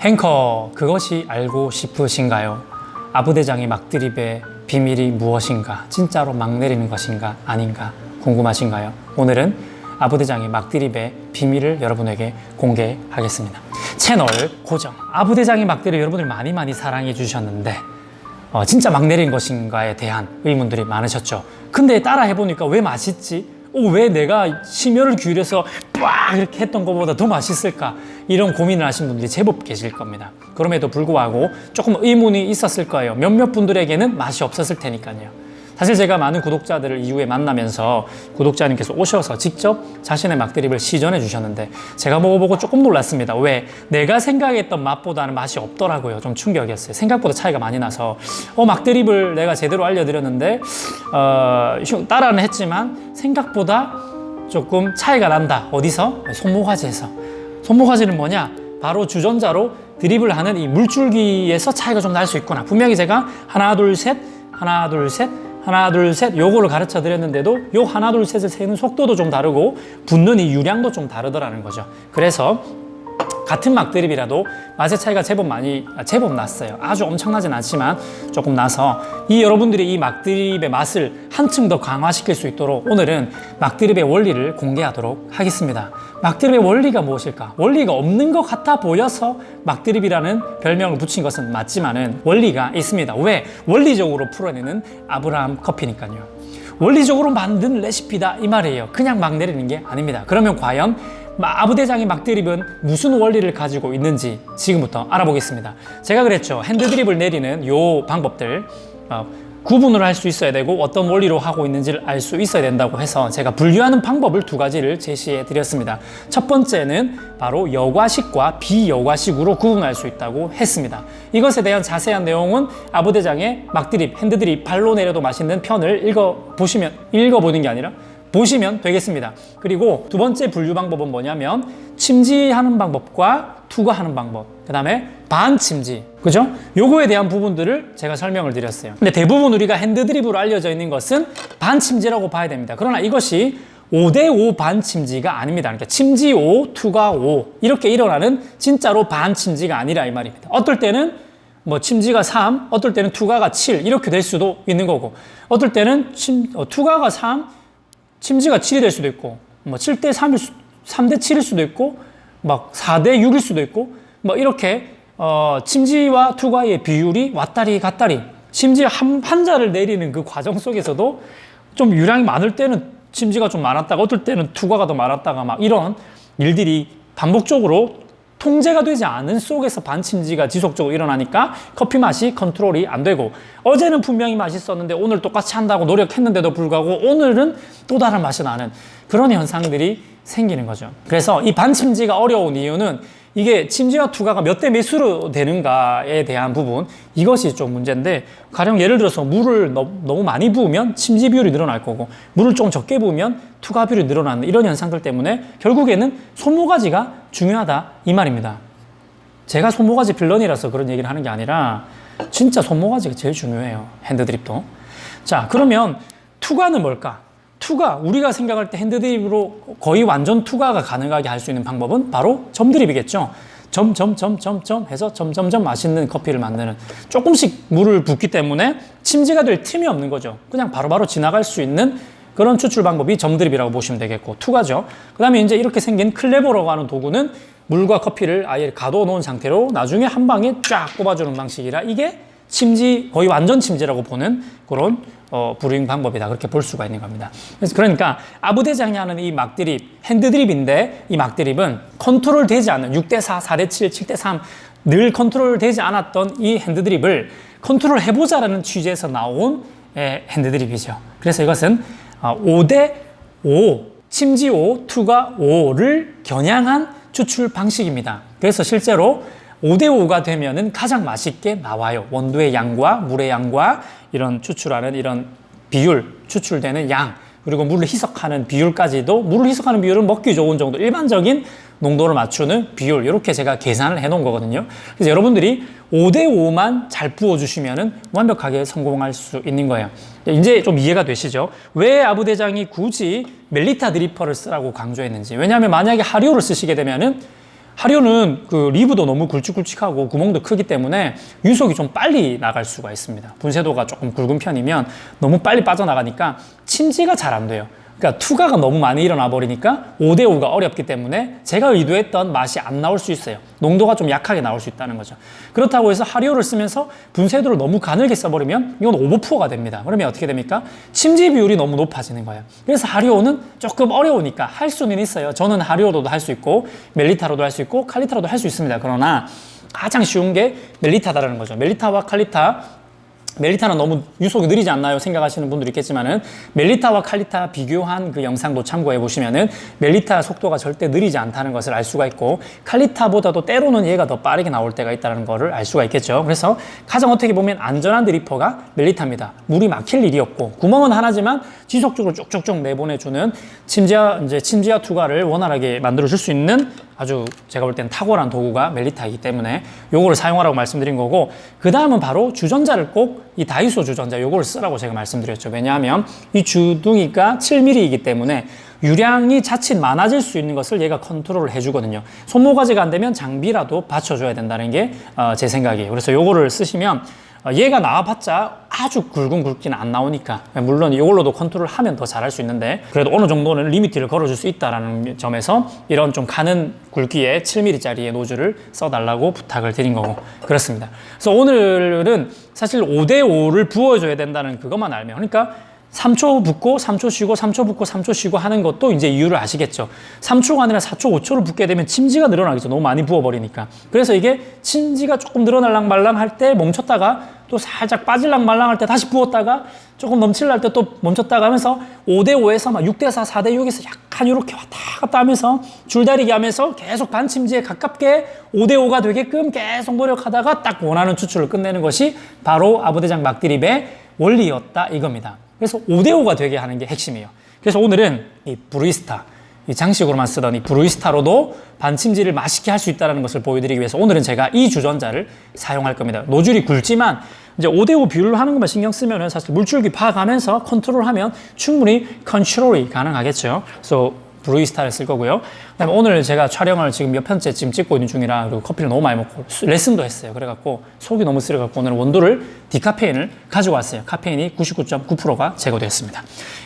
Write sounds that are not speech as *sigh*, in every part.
행커 그것이 알고 싶으신가요? 아부대장의 막드립의 비밀이 무엇인가? 진짜로 막 내리는 것인가? 아닌가? 궁금하신가요? 오늘은 아부대장의 막드립의 비밀을 여러분에게 공개하겠습니다. 채널 고정. 아부대장의 막드립 여러분들 많이 많이 사랑해 주셨는데 어, 진짜 막 내린 것인가에 대한 의문들이 많으셨죠. 근데 따라 해보니까 왜 맛있지? 어, 왜 내가 심혈을 기울여서 빡 이렇게 했던 것보다 더 맛있을까? 이런 고민을 하신 분들이 제법 계실 겁니다. 그럼에도 불구하고 조금 의문이 있었을 거예요. 몇몇 분들에게는 맛이 없었을 테니까요. 사실 제가 많은 구독자들을 이후에 만나면서 구독자님께서 오셔서 직접 자신의 막드립을 시전해 주셨는데 제가 먹어보고 조금 놀랐습니다. 왜? 내가 생각했던 맛보다는 맛이 없더라고요. 좀 충격이었어요. 생각보다 차이가 많이 나서 어 막드립을 내가 제대로 알려드렸는데 어, 흉- 따라는 했지만 생각보다 조금 차이가 난다. 어디서? 손모가지에서. 손모가지는 뭐냐? 바로 주전자로 드립을 하는 이 물줄기에서 차이가 좀 날 수 있구나. 분명히 제가 하나, 둘, 셋, 하나, 둘, 셋, 하나, 둘, 셋 요거를 가르쳐 드렸는데도 요 하나, 둘, 셋을 세는 속도도 좀 다르고 붙는 이 유량도 좀 다르더라는 거죠. 그래서 같은 막드립이라도 맛의 차이가 제법 많이 아, 제법 났어요. 아주 엄청나진 않지만 조금 나서 이 여러분들이 이 막드립의 맛을 한층 더 강화시킬 수 있도록 오늘은 막드립의 원리를 공개하도록 하겠습니다. 막드립의 원리가 무엇일까? 원리가 없는 것 같아 보여서 막드립이라는 별명을 붙인 것은 맞지만은 원리가 있습니다. 왜? 원리적으로 풀어내는 아브라함 커피니까요. 원리적으로 만든 레시피다 이 말이에요. 그냥 막 내리는 게 아닙니다. 그러면 과연 마- 아부대장의 막드립은 무슨 원리를 가지고 있는지 지금부터 알아보겠습니다. 제가 그랬죠. 핸드 드립을 내리는 요 방법들 어, 구분을 할 수 있어야 되고 어떤 원리로 하고 있는지를 알 수 있어야 된다고 해서 제가 분류하는 방법을 두 가지를 제시해 드렸습니다. 첫 번째는 바로 여과식과 비여과식으로 구분할 수 있다고 했습니다. 이것에 대한 자세한 내용은 아부대장의 막드립, 핸드드립, 발로 내려도 맛있는 편을 읽어 보시면 읽어 보는 게 아니라 보시면 되겠습니다. 그리고 두 번째 분류 방법은 뭐냐면 침지하는 방법과 투과하는 방법. 그 다음에 반침지. 그죠? 요거에 대한 부분들을 제가 설명을 드렸어요. 근데 대부분 우리가 핸드드립으로 알려져 있는 것은 반침지라고 봐야 됩니다. 그러나 이것이 5대5 반침지가 아닙니다. 그러니까 침지 5, 투과 5 이렇게 일어나는 진짜로 반침지가 아니라 이 말입니다. 어떨 때는 뭐 침지가 3, 어떨 때는 투과가 7 이렇게 될 수도 있는 거고 어떨 때는 침, 어, 투과가 3, 침지가 7이 될 수도 있고, 뭐 7대 3일 수, 3대 7일 수도 있고, 막 4대 6일 수도 있고, 뭐 이렇게 어, 침지와 투과의 비율이 왔다리 갔다리, 심지어 한, 한자를 내리는 그 과정 속에서도 좀 유량이 많을 때는 침지가 좀 많았다가 어떨 때는 투과가 더 많았다가 막 이런 일들이 반복적으로 통제가 되지 않은 속에서 반침지가 지속적으로 일어나니까 커피 맛이 컨트롤이 안 되고 어제는 분명히 맛있었는데 오늘 똑같이 한다고 노력했는데도 불구하고 오늘은 또 다른 맛이 나는 그런 현상들이 생기는 거죠. 그래서 이 반침지가 어려운 이유는 이게 침지와 투과가 몇 대 몇으로 되는가에 대한 부분 이것이 좀 문제인데 가령 예를 들어서 물을 너, 무 많이 부으면 침지 비율이 늘어날 거고 물을 좀 적게 부으면 투과 비율이 늘어나는 이런 현상들 때문에 결국에는 손모가지가 중요하다 이 말입니다. 제가 손모가지 빌런이라서 그런 얘기를 하는 게 아니라 진짜 손모가지가 제일 중요해요. 핸드드립도. 자, 그러면 투과는 뭘까? 투과, 우리가 생각할 때 핸드드립으로 거의 완전 투과가 가능하게 할 수 있는 방법은 바로 점드립이겠죠. 점, 점, 점, 점, 점 해서 점점점 맛있는 커피를 만드는 조금씩 물을 붓기 때문에 침지가 될 틈이 없는 거죠. 그냥 바로바로 지나갈 수 있는 그런 추출 방법이 점드립이라고 보시면 되겠고 투과죠. 그 다음에 이제 이렇게 생긴 클레버라고 하는 도구는 물과 커피를 아예 가둬 놓은 상태로 나중에 한 방에 쫙 뽑아주는 방식이라 이게 침지 거의 완전 침지라고 보는 그런 어, 브루잉 방법이다 그렇게 볼 수가 있는 겁니다. 그래서 그러니까 아부대장이 하는 이 막드립 핸드드립인데 이 막드립은 컨트롤 되지 않는 6대 4, 4대 7, 7대 3 늘 컨트롤 되지 않았던 이 핸드드립을 컨트롤 해보자라는 취지에서 나온 예, 핸드드립이죠. 그래서 이것은 어, 5대 5 침지 5, 투가 5를 겨냥한 추출 방식입니다. 그래서 실제로 5대5가 되면은 가장 맛있게 나와요. 원두의 양과 물의 양과 이런 추출하는 이런 비율, 추출되는 양, 그리고 물을 희석하는 비율까지도 물을 희석하는 비율은 먹기 좋은 정도, 일반적인 농도를 맞추는 비율, 이렇게 제가 계산을 해 놓은 거거든요. 그래서 여러분들이 5대5만 잘 부어주시면은 완벽하게 성공할 수 있는 거예요. 이제 좀 이해가 되시죠? 왜 아부대장이 굳이 멜리타 드리퍼를 쓰라고 강조했는지. 왜냐하면 만약에 하리오를 쓰시게 되면은 하료는 그 리브도 너무 굵직굵직하고 구멍도 크기 때문에 유속이 좀 빨리 나갈 수가 있습니다. 분쇄도가 조금 굵은 편이면 너무 빨리 빠져나가니까 침지가 잘 안 돼요. 그러니까 투과가 너무 많이 일어나 버리니까 5대5가 어렵기 때문에 제가 의도했던 맛이 안 나올 수 있어요. 농도가 좀 약하게 나올 수 있다는 거죠. 그렇다고 해서 하리오를 쓰면서 분쇄도를 너무 가늘게 써버리면 이건 오버푸어가 됩니다. 그러면 어떻게 됩니까? 침지 비율이 너무 높아지는 거예요. 그래서 하리오는 조금 어려우니까 할 수는 있어요. 저는 하리오로도 할 수 있고 멜리타로도 할 수 있고 칼리타로도 할 수 있습니다. 그러나 가장 쉬운 게 멜리타다라는 거죠. 멜리타와 칼리타 멜리타는 너무 유속이 느리지 않나요? 생각하시는 분들이 있겠지만은 멜리타와 칼리타 비교한 그 영상도 참고해 보시면은 멜리타 속도가 절대 느리지 않다는 것을 알 수가 있고 칼리타보다도 때로는 얘가 더 빠르게 나올 때가 있다는 것을 알 수가 있겠죠. 그래서 가장 어떻게 보면 안전한 드리퍼가 멜리타입니다. 물이 막힐 일이 없고 구멍은 하나지만 지속적으로 쭉쭉쭉 내보내주는 침지하 이제 침지하 투과를 원활하게 만들어 줄 수 있는 아주 제가 볼 때는 탁월한 도구가 멜리타이기 때문에 요거를 사용하라고 말씀드린 거고 그 다음은 바로 주전자를 꼭 이 다이소 주전자 요거를 쓰라고 제가 말씀드렸죠. 왜냐하면 이 주둥이가 7mm이기 때문에 유량이 자칫 많아질 수 있는 것을 얘가 컨트롤을 해주거든요. 손모가지가 안 되면 장비라도 받쳐줘야 된다는 게 제 생각이에요. 그래서 요거를 쓰시면 어, 얘가 나와봤자 아주 굵은 굵기는 안 나오니까 물론 이걸로도 컨트롤 하면 더 잘할 수 있는데 그래도 어느 정도는 리미티를 걸어줄 수 있다라는 점에서 이런 좀 가는 굵기의 7mm짜리의 노즐을 써달라고 부탁을 드린 거고 그렇습니다. 그래서 오늘은 사실 5대5를 부어줘야 된다는 그것만 알면 그러니까 3초 붓고 3초 쉬고 3초 붓고 3초 쉬고 하는 것도 이제 이유를 아시겠죠. 3초가 아니라 4초, 5초를 붓게 되면 침지가 늘어나겠죠. 너무 많이 부어버리니까. 그래서 이게 침지가 조금 늘어날랑 말랑 할 때 멈췄다가 또 살짝 빠질랑 말랑 할 때 다시 부었다가 조금 넘칠날 때또 멈췄다가 하면서 5대5에서 막 6대4, 4대6에서 약간 이렇게 왔다 갔다 하면서 줄다리기 하면서 계속 반침지에 가깝게 5대5가 되게끔 계속 노력하다가 딱 원하는 추출을 끝내는 것이 바로 아부대장 막드립의 원리였다 이겁니다. 그래서 5대5가 되게 하는 게 핵심이에요. 그래서 오늘은 이 브루이스타, 이 장식으로만 쓰던 이 브루이스타로도 반침지를 맛있게 할 수 있다는 것을 보여드리기 위해서 오늘은 제가 이 주전자를 사용할 겁니다. 노즐이 굵지만 이제 5대5 비율로 하는 것만 신경 쓰면은 사실 물줄기 파가면서 컨트롤하면 충분히 컨트롤이 가능하겠죠. 그래서 브루이스타를 쓸 거고요. 그다음에 오늘 제가 촬영을 지금 몇 편째 지금 찍고 있는 중이라 그리고 커피를 너무 많이 먹고 수- 레슨도 했어요. 그래갖고 속이 너무 쓰려갖고 오늘 원두를 디카페인을 가지고 왔어요. 카페인이 99.9%가 제거됐습니다.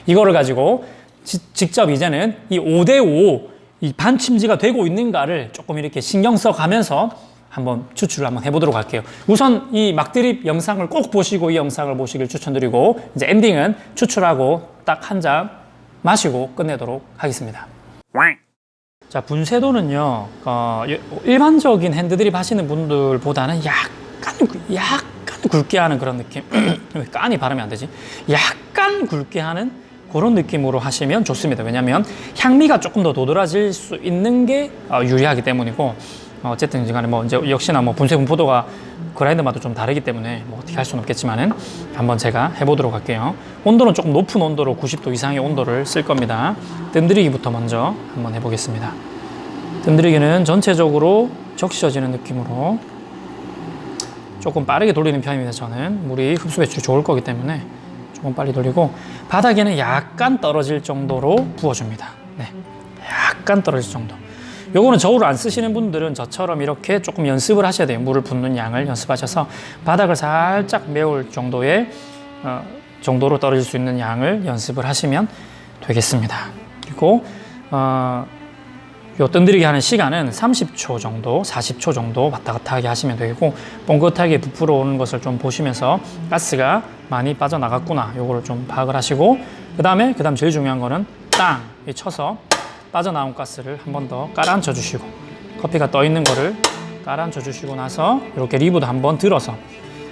이거를 가지고 지- 직접 이제는 이 5대5 이 반침지가 되고 있는가를 조금 이렇게 신경 써 가면서 한번 추출을 한번 해보도록 할게요. 우선 이 막드립 영상을 꼭 보시고 이 영상을 보시길 추천드리고 이제 엔딩은 추출하고 딱 한 잔 마시고 끝내도록 하겠습니다. 자 분쇄도는요 어, 여- 일반적인 핸드드립 하시는 분들보다는 약간 굵- 약간 굵게 하는 그런 느낌 *clears throat* 왜 깐이 발음이 안 되지 약간 굵게 하는 그런 느낌으로 하시면 좋습니다 왜냐하면 향미가 조금 더 도드라질 수 있는 게 어, 유리하기 때문이고 어, 어쨌든 간에 뭐 이제 역시나 뭐 분쇄 분포도가 그라인더마다 좀 다르기 때문에 뭐 어떻게 할 수는 없겠지만은 한번 제가 해보도록 할게요. 온도는 조금 높은 온도로 90도 이상의 온도를 쓸 겁니다. 뜸들이기부터 먼저 한번 해보겠습니다. 뜸들이기는 전체적으로 적셔지는 느낌으로 조금 빠르게 돌리는 편입니다. 저는 물이 흡수 배출이 좋을 거기 때문에 조금 빨리 돌리고 바닥에는 약간 떨어질 정도로 부어줍니다. 네, 약간 떨어질 정도. 요거는 저울을 안 쓰시는 분들은 저처럼 이렇게 조금 연습을 하셔야 돼요. 물을 붓는 양을 연습하셔서 바닥을 살짝 메울 정도의 어, 정도로 떨어질 수 있는 양을 연습을 하시면 되겠습니다. 그리고 어, 요 뜸들이게 하는 시간은 30초 정도, 40초 정도 왔다 갔다 하게 하시면 되고 뻥긋하게 부풀어 오는 것을 좀 보시면서 가스가 많이 빠져나갔구나 요거를 좀 파악을 하시고 그 다음에 그 다음 제일 중요한 거는 땅 이 쳐서 빠져나온 가스를 한 번 더 깔아앉혀 주시고 커피가 떠 있는 거를 깔아앉혀 주시고 나서 이렇게 리브도 한 번 들어서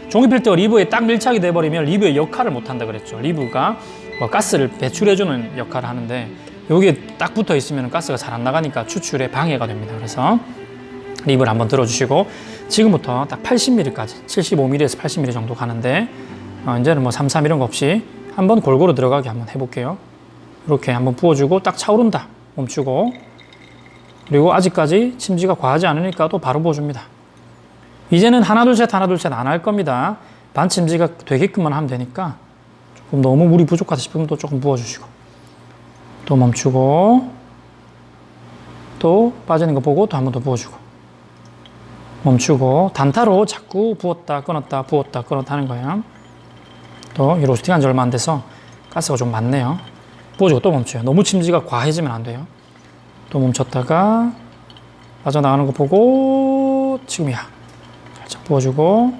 종이 필터 리브에 딱 밀착이 돼버리면 리브의 역할을 못 한다 그랬죠. 리브가 뭐 가스를 배출해주는 역할을 하는데 여기에 딱 붙어 있으면 가스가 잘 안 나가니까 추출에 방해가 됩니다. 그래서 립을 한번 들어주시고 지금부터 딱 80mm까지 75mm에서 80mm 정도 가는데 어, 이제는 뭐 3, 3 이런 거 없이 한번 골고루 들어가게 한번 해볼게요. 이렇게 한번 부어주고 딱 차오른다 멈추고 그리고 아직까지 침지가 과하지 않으니까 또 바로 부어줍니다. 이제는 하나 둘셋 하나 둘셋 안 할 겁니다. 반침지가 되게끔만 하면 되니까 조금 너무 물이 부족하다 싶으면 또 조금 부어주시고 또 멈추고 또 빠지는 거 보고 또 한 번 더 부어주고 멈추고 단타로 자꾸 부었다 끊었다 부었다 끊었다 하는 거예요. 또이 로스팅 한 지 얼마 안 돼서 가스가 좀 많네요. 부어주고 또 멈춰요. 너무 침지가 과해지면 안 돼요. 또 멈췄다가 빠져나가는 거 보고 지금이야. 살짝 부어주고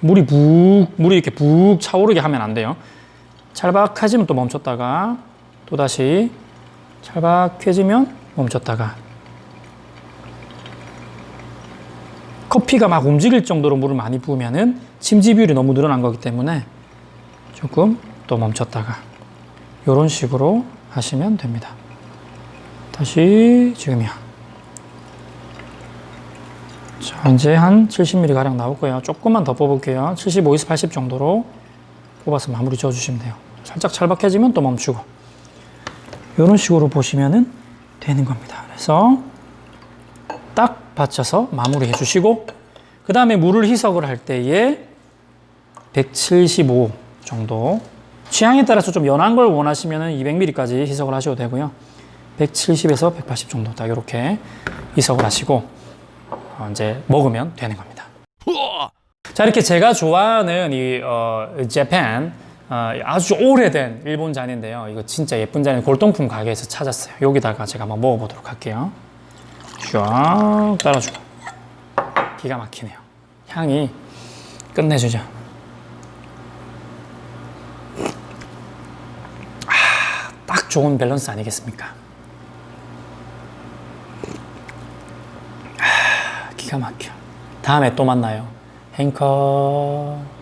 물이 북 물이 이렇게 북 차오르게 하면 안 돼요. 찰박해지면 또 멈췄다가 또 다시 찰박해지면 멈췄다가 커피가 막 움직일 정도로 물을 많이 부으면은 침지 비율이 너무 늘어난 거기 때문에 조금 또 멈췄다가 이런 식으로 하시면 됩니다. 다시 지금이야. 자, 이제 한 70ml 가량 나올 거예요. 조금만 더 뽑을게요. 75에서 80 정도로 뽑아서 마무리 지어주시면 돼요. 살짝 찰박해지면 또 멈추고 이런 식으로 보시면은 되는 겁니다. 그래서 딱 받쳐서 마무리해 주시고 그 다음에 물을 희석을 할 때에 175 정도. 취향에 따라서 좀 연한 걸 원하시면 200ml까지 희석을 하셔도 되고요. 170에서 180 정도 딱 이렇게 희석을 하시고 어, 이제 먹으면 되는 겁니다. 자 이렇게 제가 좋아하는 이 어, 재팬 어, 아주 오래된 일본 잔인데요 이거 진짜 예쁜 잔인 골동품 가게에서 찾았어요 여기다가 제가 한번 먹어보도록 할게요 쫙 따라주고 기가 막히네요. 향이 끝내주죠. 아, 딱 좋은 밸런스 아니겠습니까? 아, 기가 막혀. 다음에 또 만나요. 행커.